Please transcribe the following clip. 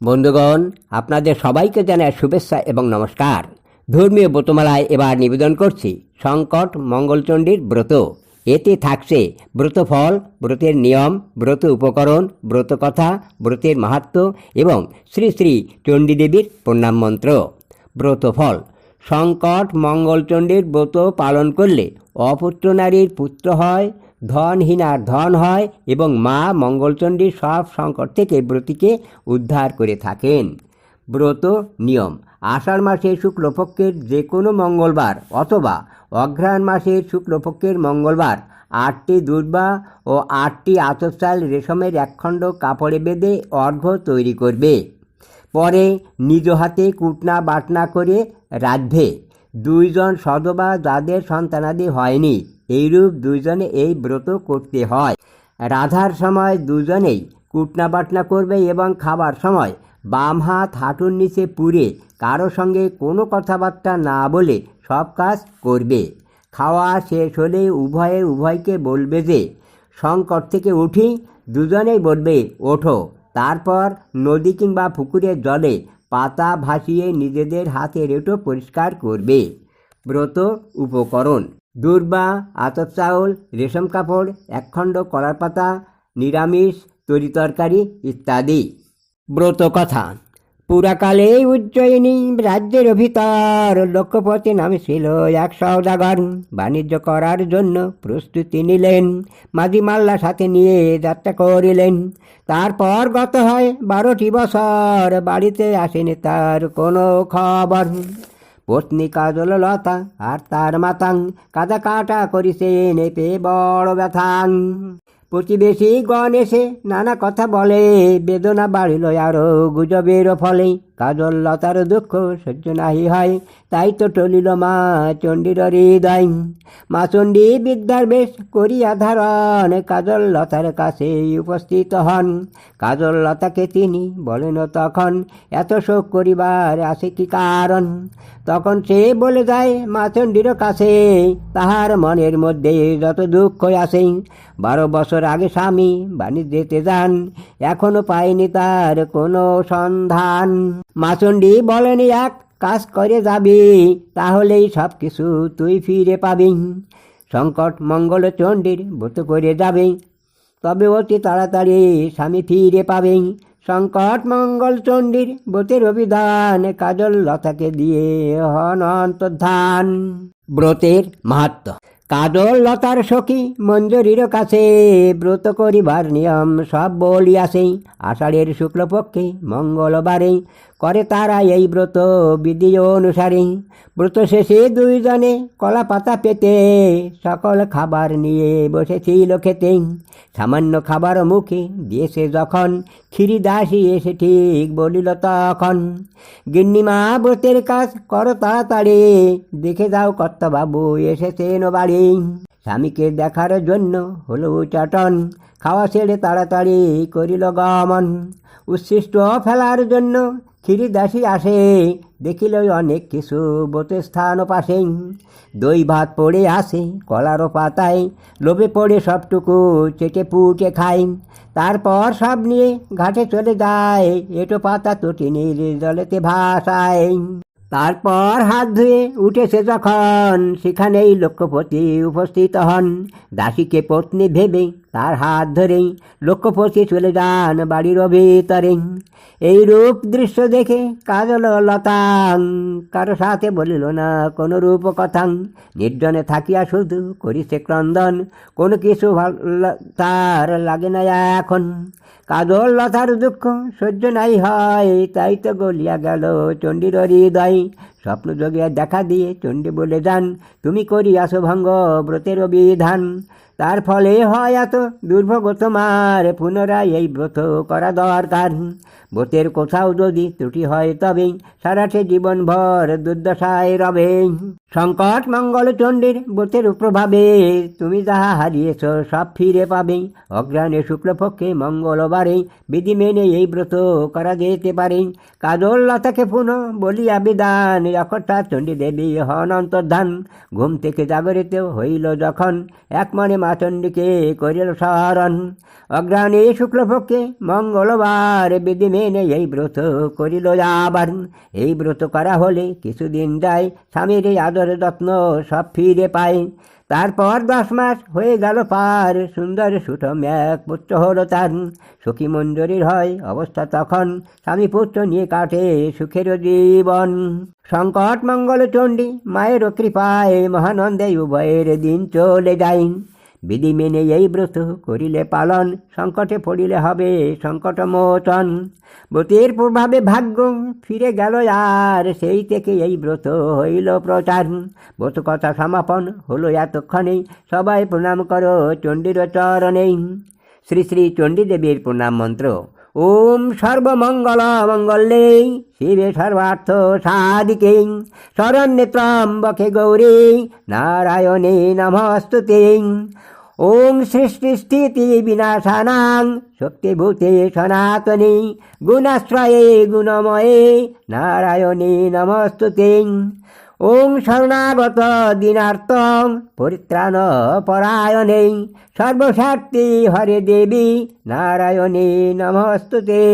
বন্ধুগণ, আপনাদের সবাইকে জানায় শুভেচ্ছা এবং নমস্কার। ধর্মীয় ব্রতমালায় এবার নিবেদন করছি, সংকট মঙ্গলচণ্ডীর ব্রত। এতে থাকছে ব্রতফল, ব্রতের নিয়ম, ব্রত উপকরণ ব্রত কথা ব্রতের মাহাত্ম্য এবং শ্রী শ্রী চণ্ডীদেবীর প্রণাম মন্ত্র। ব্রতফল, সংকট মঙ্গলচণ্ডীর ব্রত পালন করলে অপুত্র নারীর পুত্র হয় ধনহীনার ধন হয় এবং মা মঙ্গলচণ্ডীর সব সংকট থেকে ব্রতীকে উদ্ধার করে থাকেন। ব্রত নিয়ম। আষাঢ় মাসের শুক্লপক্ষের যে কোনো মঙ্গলবার অথবা অঘ্রাণ মাসের শুক্লপক্ষের মঙ্গলবার আটটি দুর্বা ও আটটি আতপ চাল রেশমের একখণ্ড কাপড়ে বেঁধে অর্ঘ্য তৈরি করবে। পরে নিজ হাতে কুটনা বাটনা করে রাঁধবে। দুইজন সদবা যাদের সন্তানাদি হয়নি, এইরূপ দুইজনে এই ব্রত করতে হয়। রাধার সময় দুজনেই কুটনা বাটনা করবে এবং খাবার সময় বাম হাত হাঁটুর নিচে পুরে কারও সঙ্গে কোনো কথাবার্তা না বলে সব কাজ করবে। খাওয়া শেষ হলে উভয়ে উভয়কে বলবে যে, সংকট থেকে উঠি। দুজনেই বলবে, ওঠো। তারপর নদী কিংবা পুকুরের জলে পাতা ভাসিয়ে নিজেদের হাতের রেটো পরিষ্কার করবে। ব্রত উপকরণ। দুর্বা, আতপ চাউল, রেশম কাপড়, একখণ্ড কলার পাতা, নিরামিষ, তরি তরকারি ইত্যাদি। ব্রত কথা। পুরাকালে উজ্জয়িনী রাজ্যের ভিতর লক্ষ্যপথে নাম ছিল এক সৌদাগর বাণিজ্য করার জন্য প্রস্তুতি নিলেন। মাঝি মাল্লা সাথে নিয়ে যাত্রা করিলেন। তারপর গত হয় বারোটি বছর, বাড়িতে আসেনি তার কোনো খবর। পত্নী কাজল লতা আর তার মাতাং কাদা কাটা করিছে নেপে বড় ব্যথাং প্রতিবেশী গণ এসে নানা কথা বলে বেদনা বাড়িল আরো গুজবের ফলে কাজল লতার দুঃখ সহ্য নাহি হয়, তাই তো টলিল মা চণ্ডীর হৃদয়। মা চণ্ডী বিদ্যার বেশ করিয়া ধারণ কাজল লতার কাছে উপস্থিত হন। কাজল লতাকে তিনি বলেন, তখন এত শোক করিবার আছে কি কারণ? তখন সে বলে যায়, মা চণ্ডীর কাছে তাহার মনের মধ্যে যত দুঃখ আসে বারো বছর আগে স্বামী বাণিজ্যেতে যান, এখনও পায়নি তার কোনো সন্ধান। মাচণ্ডী বলেনি, এক কাজ করে যাবি, তাহলেই সব কিছু তুই ফিরে পাবি। সংকট মঙ্গল চণ্ডীর ব্রত করে যাবে, তবে অতি তাড়াতাড়ি স্বামী ফিরে পাবে। সংকট মঙ্গল চণ্ডীর ব্রতের অভিধান কাজল লতাকে দিয়ে হন অন্তর্ধান। ব্রতের মাহাত্ম, কাজল লতার সখী মঞ্জুরির কাছে ব্রত করিবার নিয়ম সব বলিয়াছে। আষাঢ়ের শুক্লপক্ষে মঙ্গলবারে করে তারা এই ব্রত বিধি অনুসারে। ব্রত শেষে দুইজনে কলা পাতা পেতে সকল খাবার নিয়ে বসেছিল খেতে। সামান্য খাবার মুখে দিয়েছে যখন ক্ষীরি দাসী এসে ঠিক বলিল, তখন গিন্নিমা, ব্রতের কাজ করো তাড়াতাড়ি। দেখে যাও কর্তাবাবু, এসেছেন বাড়ি। স্বামীকে দেখার জন্য হলো চটন খাওয়া ছেড়ে তাড়াতাড়ি করিল গমন। উচ্ছিষ্ট ফেলার জন্য ক্ষীরি দাসী আসে দেখিল অনেক কিছু। বোতে স্থান পাশে দই ভাত পড়ে আসে কলারও পাতায়। লোভে পড়ে সবটুকু, চেটে পুটে খায় তারপর সব নিয়ে ঘাটে চলে যায়, এটো পাতা তো টিনির জলেতে ভাসায়। তারপর হাত ধুয়ে উঠেছে যখন, সেখানেই লক্ষ্যপতি উপস্থিত হন। দাসীকে পত্নী ভেবে তার হাত ধরেই লক্ষ্যপতি চলে যান বাড়ির ভিতরে। এই রূপ দৃশ্য দেখে কাজল লতাং কারও সাথে বলিল, না, কোনো রূপ কথাং। নির্জনে থাকিয়া শুধু করিছে ক্রন্দন, কোনো কিছু তার লাগে না এখন। কাজল লতার দুঃখ সহ্য নাই হয়, তাই তো গলিয়া গেল চণ্ডীর হৃদয়। স্বপ্ন যোগে দেখা দিয়ে চণ্ডী বলে যান, তুমি করিয়াছো ভঙ্গ ব্রতের বিধান। তার ফলে হয় এত দুর্ভোগ তোমার পুনরায় এই ব্রত করা দরকার। ব্রতের কোথাও যদি ত্রুটি হয় তবে সারাটে জীবনভর দুর্দশায় রবে। সংকট মঙ্গল চণ্ডীর ব্রতের প্রভাবে তুমি যাহা হারিয়েছ সব ফিরে পাবে। অগ্রাণে শুক্লপক্ষে মঙ্গলবারে বিধি মেনে এই ব্রত করা যেতে পারে। কাজল লতাকে পুনঃ বলিয়া বিধান অকটা চণ্ডী দেবী হন অন্তর্ধান। ঘুম থেকে জাগরিত হইল যখন এক মনে মা চণ্ডীকে করিল স্মরণ। অগ্রাণে শুক্লপক্ষে মঙ্গলবার বিধি মেনে এই ব্রত করিল আবার এই ব্রত করা হলে কিছুদিন যায় স্বামীর আদর যত্ন সব ফিরে পায়। তারপর দশ মাস হয়ে গেল পার। সুন্দর সুঠম এক পুত্র হলো তার। সখী মঞ্জুরির হয় অবস্থা তখন। স্বামী পুত্র নিয়ে কাটে সুখের জীবন। সংকট, মঙ্গল, চণ্ডী মায়ের কৃপায় মহানন্দে উভয়ের দিন চলে যায়। বিধি মেনে এই ব্রত করিলে পালন, সংকটে পড়িলে হবে সংকট মোচন ব্রতের প্রভাবে ভাগ্য ফিরে গেল আর, সেই থেকে এই ব্রত হইল প্রচার। ব্রত কথা সমাপন হলো এতক্ষণে সবাই প্রণাম করো চণ্ডীর চরণেই। শ্রী শ্রী চণ্ডীদেবীর প্রণাম মন্ত্র। ওম সর্বমঙ্গল মঙ্গলে শিবে সর্বার্থ সাধিকে শরণ্যে ত্রম্বকে গৌরী, নারায়ণে নমস্তুতে। ওম সৃষ্টি স্থিতি বিনাশানাং, শক্তিভূতে সনাতনে, গুণাশ্রয়ে গুণময়ে, নারায়ণে নমস্তুতে। ওম শরণাগত দিনার্থ পরিত্রাণ পরায়ণে সর্বশক্তি হরে দেবী নারায়ণে নমস্তুতে।